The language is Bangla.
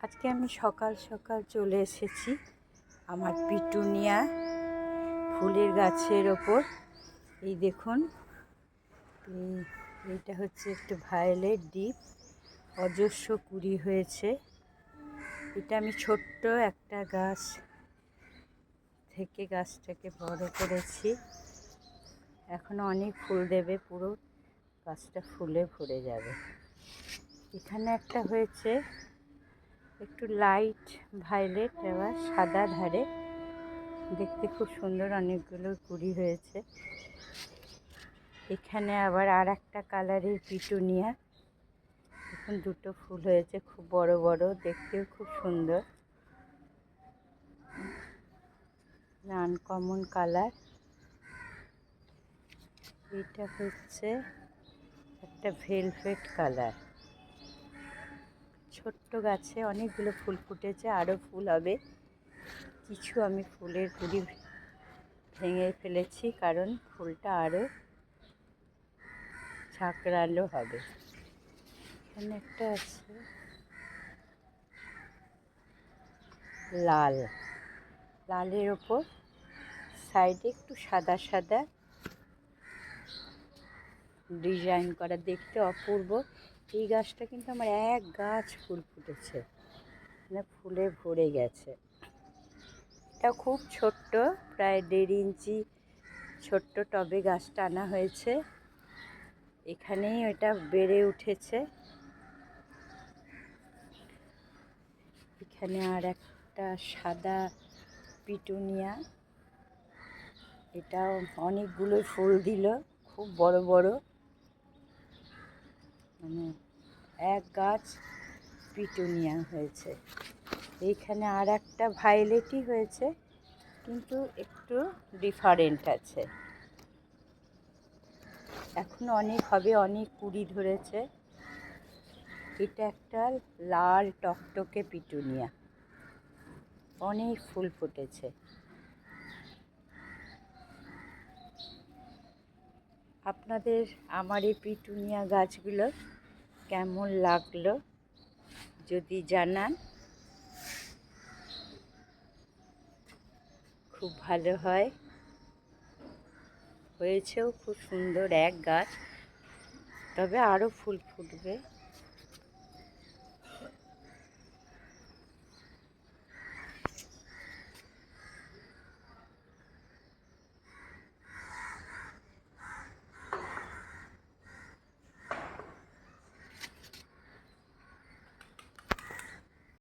আজকে আমি সকাল সকাল চলে এসেছি আমার পিটুনিয়া ফুলের গাছের ওপর। এই দেখুন, এই- এইটা হচ্ছে একটু ভায়োলেট ডিপ, অজস্র কুড়ি হয়েছে। এটা আমি ছোট্ট একটা গাছ থেকে গাছটাকে বড় করেছি। এখনও অনেক ফুল দেবে, পুরো গাছটা ফুলে ভরে যাবে। এখানে একটা হয়েছে একটু লাইট ভায়োলেট এবার সাদা ধারে। দেখতে খুব সুন্দর অনেকগুলো কুড়ি হয়েছে। এখানে আবার আর একটা কালারের পিটুনিয়া। এখন দুটো ফুল হয়েছে, খুব বড় বড়, দেখতেও খুব সুন্দর। আনকমন কালার এটা হচ্ছে একটা ভেলভেট কালার ছোট্ট গাছে অনেকগুলো ফুল ফুটেছে আরও ফুল হবে। কিছু আমি ফুলের কুড়ি ভেঙে ফেলেছি, কারণ ফুলটা আরও ঝাঁকড়ালো হবে। এখানে একটা আছে লাল। লালের ওপর সাইডে একটু সাদা সাদা ডিজাইন করা, দেখতে অপূর্ব। এই গাছটা কিন্তু আমার এক গাছ ফুল ফুটেছে। মানে ফুলে ভরে গেছে। এটা খুব ছোট্ট, প্রায় দেড় ইঞ্চি ছোট্ট টবে গাছটা আনা হয়েছে। এখানেই এটা বেড়ে উঠেছে। এখানে আর একটা সাদা পিটুনিয়া। এটাও অনেকগুলো ফুল দিল, খুব বড় বড়। মানে এক গাছ পিটুনিয়া হয়েছে। এইখানে আর একটা ভায়োলেটই হয়েছে, কিন্তু একটু ডিফারেন্ট আছে। এখনও অনেক হবে, অনেক কুড়ি ধরেছে। এটা একটা লাল টকটকে পিটুনিয়া। অনেক ফুল ফুটেছে। আপনাদের আমার এই পিটুনিয়া গাছগুলো কেমন লাগল যদি জানান। খুব ভালো হয়। হয়েছেও খুব সুন্দর এক গাছ। তবে আরও ফুল ফুটবে।